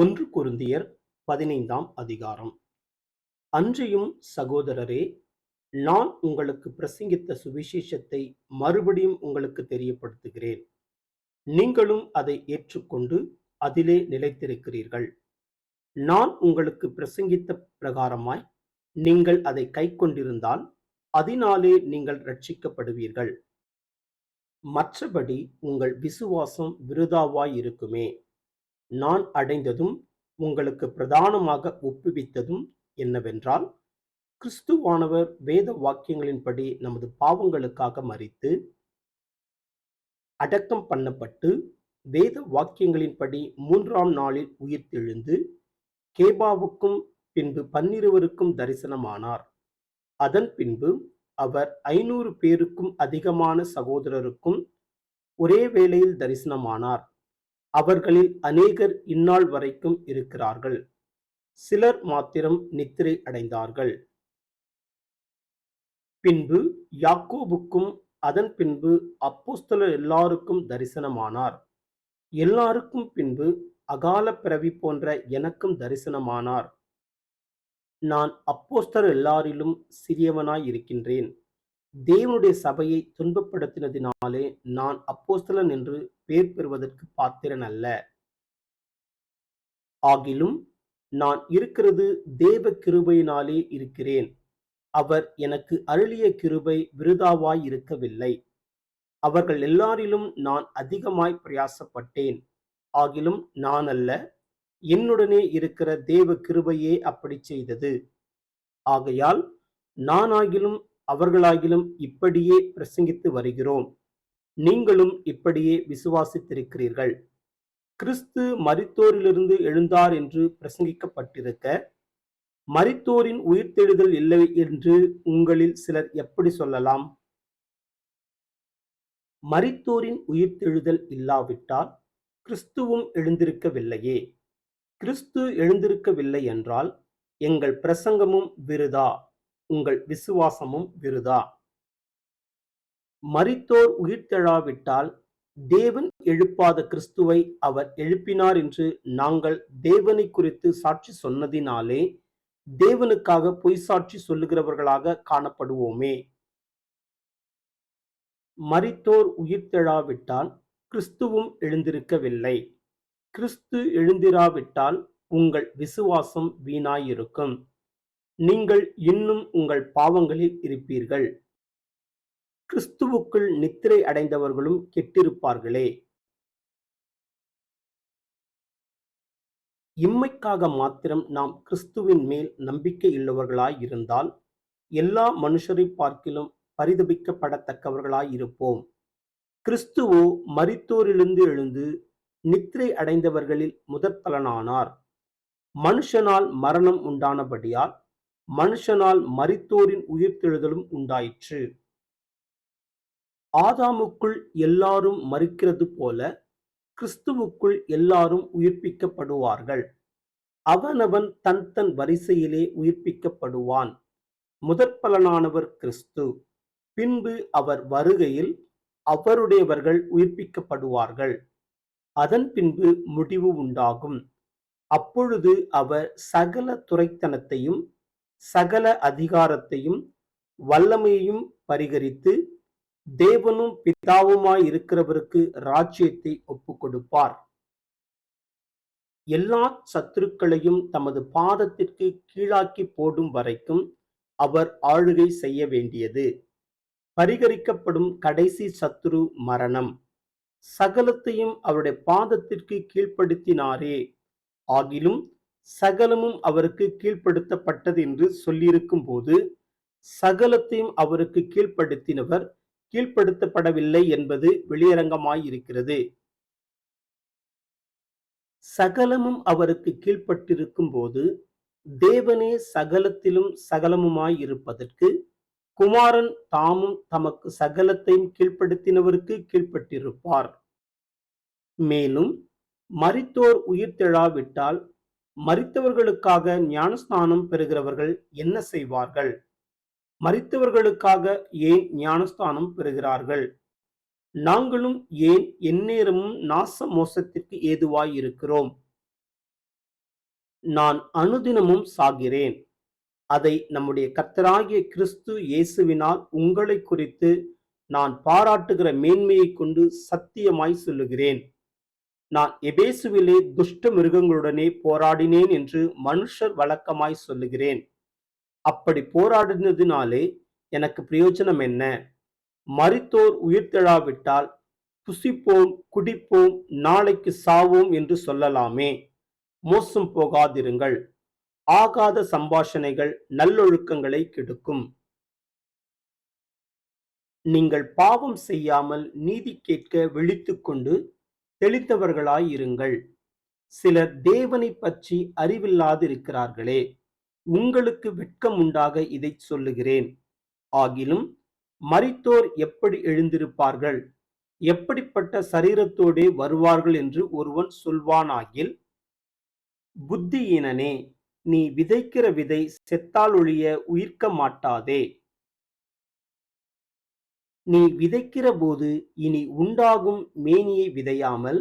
ஒன்று குருந்தியர் பதினைந்தாம் அதிகாரம். அன்றியும் சகோதரரே நான் உங்களுக்கு பிரசங்கித்த சுவிசேஷத்தை மறுபடியும் உங்களுக்கு தெரியப்படுத்துகிறேன். நீங்களும் அதை ஏற்றுக்கொண்டு அதிலே நிலைத்திருக்கிறீர்கள். நான் உங்களுக்கு பிரசங்கித்த பிரகாரமாய் நீங்கள் அதை கைக்கொண்டிருந்தால் அதனாலே நீங்கள் ரட்சிக்கப்படுவீர்கள் மற்றபடி உங்கள் விசுவாசம் விருதாவாய் இருக்குமே நான் அடைந்ததும் உங்களுக்கு பிரதானமாக ஒப்புவித்ததும் என்னவென்றால் கிறிஸ்துவானவர் வேத வாக்கியங்களின்படி நமது பாவங்களுக்காக மறித்து அடக்கம் பண்ணப்பட்டு வேத வாக்கியங்களின்படி மூன்றாம் நாளில் உயிர்த்தெழுந்து கேபாவுக்கும் பின்பு பன்னிருவருக்கும் தரிசனமானார். அதன் பின்பு அவர் ஐநூறு பேருக்கும் அதிகமான சகோதரருக்கும் ஒரே வேளையில் தரிசனமானார். அவர்களில் அநேகர் இந்நாள் வரைக்கும் இருக்கிறார்கள். சிலர் மாத்திரம் நித்திரை அடைந்தார்கள். பின்பு யாக்கோபுக்கும் அதன் பின்பு அப்போஸ்தலர் எல்லாருக்கும் தரிசனமானார். எல்லாருக்கும் பின்பு அகால பிறவி போன்ற எனக்கும் தரிசனமானார். நான் அப்போஸ்தர் எல்லாரிலும் சிறியவனாய் இருக்கின்றேன் தேவனுடைய சபையை துன்பப்படுத்தினதினாலே நான் அப்போஸ்தலன் என்று பேர் பெறுவதற்கு பாத்திரன் அல்ல. ஆகிலும் நான் இருக்கிறது தேவ கிருபையினாலே இருக்கிறேன். அவர் எனக்கு அருளிய கிருபை விருதாவாய் இருக்கவில்லை. அவர்கள் எல்லாரிலும் நான் அதிகமாய் பிரயாசப்பட்டேன். ஆகிலும் நான் அல்ல என்னுடனே இருக்கிற தேவ கிருபையே அப்படி செய்தது. ஆகையால் நானாகிலும் அவர்களாகிலும் இப்படியே பிரசங்கித்து வருகிறோம். நீங்களும் இப்படியே விசுவாசித்திருக்கிறீர்கள். கிறிஸ்து மரித்தோரிலிருந்து எழுந்தார் என்று பிரசங்கிக்கப்பட்டிருக்க மரித்தோரின் உயிர்த்தெழுதல் இல்லை என்று உங்களில் சிலர் எப்படி சொல்லலாம்? மரித்தோரின் உயிர்த்தெழுதல் இல்லாவிட்டால் கிறிஸ்துவும் எழுந்திருக்கவில்லையே. கிறிஸ்து எழுந்திருக்கவில்லை என்றால் எங்கள் பிரசங்கமும் விருதா? உங்கள் விசுவாசமும் விருதா? மரித்தோர் உயிர்த்தெழாவிட்டால் தேவன் எழுப்பாத கிறிஸ்துவை அவர் எழுப்பினார் என்று நாங்கள் தேவனை குறித்து சாட்சி சொன்னதினாலே தேவனுக்காக பொய் சாட்சி சொல்லுகிறவர்களாக காணப்படுவோமே. மரித்தோர் உயிர்த்தெழாவிட்டால் கிறிஸ்துவும் எழுந்திருக்கவில்லை. கிறிஸ்து எழுந்திராவிட்டால் உங்கள் விசுவாசம் வீணாயிருக்கும். நீங்கள் இன்னும் உங்கள் பாவங்களில் இருப்பீர்கள். கிறிஸ்துவுக்குள் நித்திரை அடைந்தவர்களும் கெட்டிருப்பார்களே. இம்மைக்காக மாத்திரம் நாம் கிறிஸ்துவின் மேல் நம்பிக்கை உள்ளவர்களாய் இருந்தால் எல்லா மனுஷரை பார்க்கிலும் பரிதபிக்கப்படத்தக்கவர்களாய் இருப்போம். கிறிஸ்துவோ மரித்தோரிலிருந்து எழுந்து நித்திரை அடைந்தவர்களில் முதற்பலனானார். மனுஷனால் மரணம் உண்டானபடியால் மனுஷனால் மரித்தோரின் உயிர்த்தெழுதலும் உண்டாயிற்று. ஆதாமுக்குள் எல்லாரும் மறிக்கிறது போல கிறிஸ்துவுக்குள் எல்லாரும் உயிர்ப்பிக்கப்படுவார்கள். அவனவன் தன் தன் வரிசையிலே உயிர்ப்பிக்கப்படுவான். முதற்பலனானவர் கிறிஸ்து. பின்பு அவர் வருகையில் அவருடையவர்கள் உயிர்ப்பிக்கப்படுவார்கள். அதன் பின்பு முடிவு உண்டாகும். அப்பொழுது அவர் சகல துரைத்தனத்தையும் சகல அதிகாரத்தையும் வல்லமையையும் பரிகரித்து தேவனும் பிதாவுமாய் இருக்கிறவருக்கு ராஜ்யத்தை ஒப்புக் கொடுப்பார் எல்லா சத்துருக்களையும் தமது பாதத்திற்கு கீழாக்கி போடும் வரைக்கும் அவர் ஆளுகை செய்ய வேண்டியது. பரிகரிக்கப்படும் கடைசி சத்துரு மரணம். சகலத்தையும் அவருடைய பாதத்திற்கு கீழ்ப்படுத்தினாரே. ஆகிலும் சகலமும் அவருக்கு கீழ்ப்படுத்தப்பட்டது என்று சொல்லியிருக்கும் போது சகலத்தையும் அவருக்கு கீழ்ப்படுத்தினவர் கீழ்ப்படுத்தப்படவில்லை என்பது வெளியரங்கமாயிருக்கிறது. சகலமும் அவருக்கு கீழ்ப்பட்டிருக்கும் போது தேவனே சகலத்திலும் சகலமுமாய் இருப்பதற்கு குமாரன் தாமும் தமக்கு சகலத்தையும் கீழ்ப்படுத்தினவருக்கு கீழ்ப்பட்டிருப்பார். மேலும் மரித்தோர் உயிர்த்தெழாவிட்டால் மரித்தவர்களுக்காக ஞானஸ்நானம் பெறுகிறவர்கள் என்ன செய்வார்கள்? மரித்தவர்களுக்காக ஏன் ஞானஸ்தானம் பெறுகிறார்கள்? நாங்களும் ஏன் எந்நேரமும் நாச மோசத்திற்கு ஏதுவாய் இருக்கிறோம் நான் அனுதினமும் சாகிறேன். அதை நம்முடைய கர்த்தராகிய கிறிஸ்து இயேசுவினால் உங்களை குறித்து நான் பாராட்டுகிற மேன்மையை கொண்டு சத்தியமாய் சொல்லுகிறேன். நான் எபேசுவிலே துஷ்ட மிருகங்களுடனே போராடினேன் என்று மனுஷர் வழக்கமாய் சொல்லுகிறேன். அப்படி போராடினதினாலே எனக்கு பிரயோஜனம் என்ன? மறித்தோர் உயிர்த்தெழாவிட்டால் புசிப்போம் குடிப்போம் நாளைக்கு சாவோம் என்று சொல்லலாமே. மோசம் போகாதிருங்கள். ஆகாத சம்பாஷணைகள் நல்லொழுக்கங்களை கெடுக்கும். நீங்கள் பாவம் செய்யாமல் நீதி கேட்க விழித்துக்கொண்டு தெளித்தவர்களாயிருங்கள். சிலர் தேவனை பற்றி அறிவில்லாதிருக்கிறார்களே. உங்களுக்கு வெட்கம் உண்டாக இதை சொல்லுகிறேன். ஆகிலும் மறித்தோர் எப்படி எழுந்திருப்பார்கள்? எப்படிப்பட்ட சரீரத்தோடே வருவார்கள் என்று ஒருவன் சொல்வானாகில் புத்தியீனனே நீ விதைக்கிற விதை செத்தால் ஒழிய உயிர்க்க மாட்டாதே. நீ விதைக்கிற போது இனி உண்டாகும் மேனியை விதையாமல்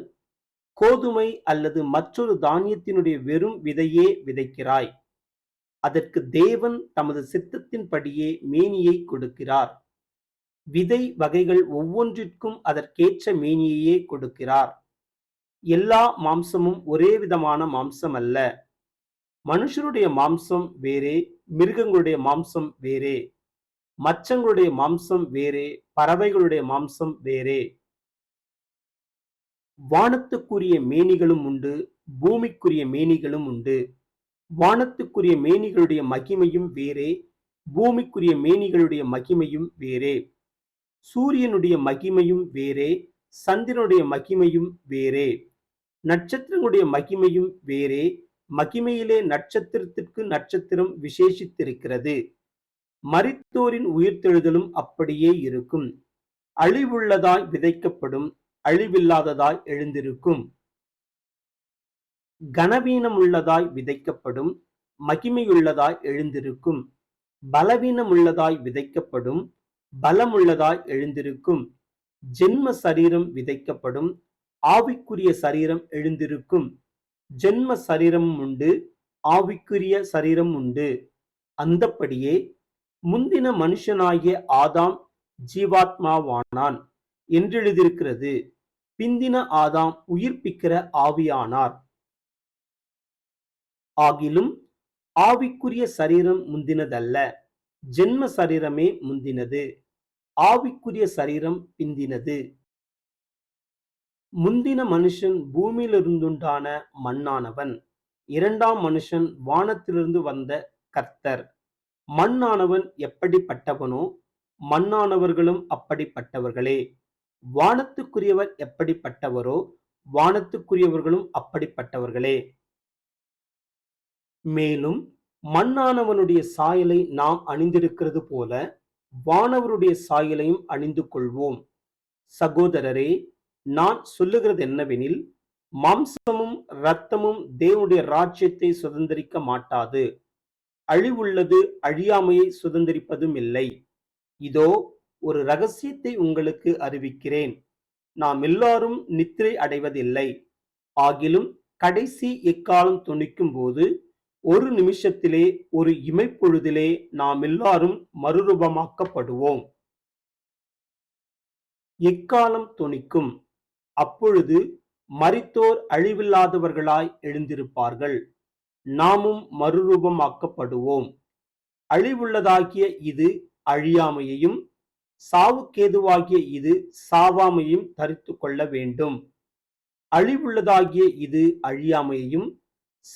கோதுமை அல்லது மற்றொரு தானியத்தினுடைய வெறும் விதையே விதைக்கிறாய். அதற்கு தேவன் தமது சித்தத்தின்படியே மேனியை கொடுக்கிறார். விதை வகைகள் ஒவ்வொன்றிற்கும் அதற்கேற்ற மேனியையே கொடுக்கிறார். எல்லா மாம்சமும் ஒரே விதமான மாம்சம் அல்ல மனுஷருடைய மாம்சம் வேறே மிருகங்களுடைய மாம்சம் வேறே. மச்சங்களுடைய மாம்சம் வேறே பறவைகளுடைய மாம்சம் வேறே. வானத்துக்குரிய மேனிகளும் உண்டு பூமிக்குரிய மேனிகளும் உண்டு. வானத்துக்குரிய மேனிகளுடைய மகிமையும் வேறே பூமிக்குரிய மேனிகளுடைய மகிமையும் வேறே. சூரியனுடைய மகிமையும் வேறே சந்திரனுடைய மகிமையும் வேறே. நட்சத்திரங்களுடைய மகிமையும் வேறே மகிமையிலே நட்சத்திரத்திற்கு நட்சத்திரம் விசேஷித்திருக்கிறது. மரித்தோரின் உயிர்த்தெழுதலும் அப்படியே இருக்கும். அழிவுள்ளதாய் விதைக்கப்படும் அழிவில்லாததாய் எழுந்திருக்கும். கனவீனமுள்ளதாய் விதைக்கப்படும் மகிமையுள்ளதாய் எழுந்திருக்கும். பலவீனமுள்ளதாய் விதைக்கப்படும் பலமுள்ளதாய் எழுந்திருக்கும். ஜென்ம சரீரம் விதைக்கப்படும் ஆவிக்குரிய சரீரம் எழுந்திருக்கும். ஜென்ம சரீரம் உண்டு ஆவிக்குரிய சரீரம் உண்டு. அந்தப்படியே முந்தின மனுஷனாகிய ஆதாம் ஜீவாத்மாவானான் என்றெழுதியிருக்கிறது. பிந்தின ஆதாம் உயிர்ப்பிக்கிற ஆவியானார். ஆகிலும் ஆவிக்குரிய சரீரம் முந்தினதல்ல ஜென்ம சரீரமே முந்தினது ஆவிக்குரிய சரீரம் பிந்தினது. முந்தின மனுஷன் பூமியிலிருந்துண்டான மண்ணானவன் இரண்டாம் மனுஷன் வானத்திலிருந்து வந்த கர்த்தர். மண்ணானவன் எப்படிப்பட்டவனோ மண்ணானவர்களும் அப்படிப்பட்டவர்களே. வானத்துக்குரியவர் எப்படிப்பட்டவரோ வானத்துக்குரியவர்களும் அப்படிப்பட்டவர்களே. மேலும் மண்ணானவனுடைய சாயலை நாம் அணிந்திருக்கிறது போல வானவருடைய சாயலையும் அணிந்து கொள்வோம். சகோதரரே நான் சொல்லுகிறது என்னவெனில் மாம்சமும் இரத்தமும் தேவனுடைய ராஜ்யத்தை சுதந்திரிக்க மாட்டாது. அழிவுள்ளது அழியாமையை சுதந்திரிப்பதும் இல்லை இதோ ஒரு ரகசியத்தை உங்களுக்கு அறிவிக்கிறேன். நாம் எல்லாரும் நித்திரை அடைவதில்லை. ஆகிலும் கடைசி எக்காலம் துணிக்கும் போது ஒரு நிமிஷத்திலே ஒரு இமைப்பொழுதிலே நாம் எல்லாரும் மறுரூபமாக்கப்படுவோம். எக்காலம் துணிக்கும்? அப்பொழுது மறித்தோர் அழிவில்லாதவர்களாய் எழுந்திருப்பார்கள். நாமும் மறுரூபமாக்கப்படுவோம். அழிவுள்ளதாகிய இது அழியாமையையும் சாவுக்கேதுவாகிய இது சாவாமையும் தரித்து கொள்ள வேண்டும். அழிவுள்ளதாகிய இது அழியாமையையும்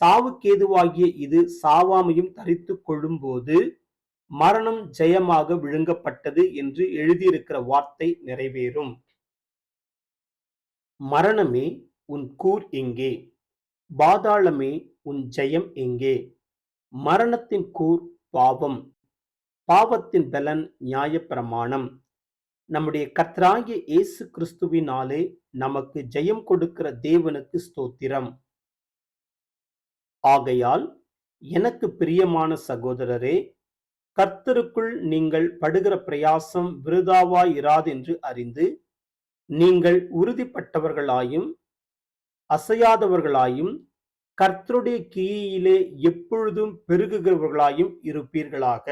சாவுக்கேதுவாகிய இது சாவாமையும் தரித்து கொள்ளும்போது மரணம் ஜெயமாக விழுங்கப்பட்டது என்று எழுதியிருக்கிற வார்த்தை நிறைவேறும். மரணமே உன் கூர் எங்கே? பாதாளமே உன் ஜெயம் எங்கே? மரணத்தின் கூர் பாவம். பாவத்தின் பலன் நியாயப்பிரமாணம். நம்முடைய கர்த்தராகிய இயேசு கிறிஸ்துவினாலே நமக்கு ஜெயம் கொடுக்கிற தேவனுக்கு ஸ்தோத்திரம். ஆகையால் எனக்கு பிரியமான சகோதரரே கர்த்தருக்குள் நீங்கள் படுகிற பிரயாசம் விருதாவாயிராதென்று அறிந்து நீங்கள் உறுதிப்பட்டவர்களாயும் அசையாதவர்களாயும் கர்த்தருடைய கிரியிலே எப்பொழுதும் பெருகுகிறவர்களாயும் இருப்பீர்களாக.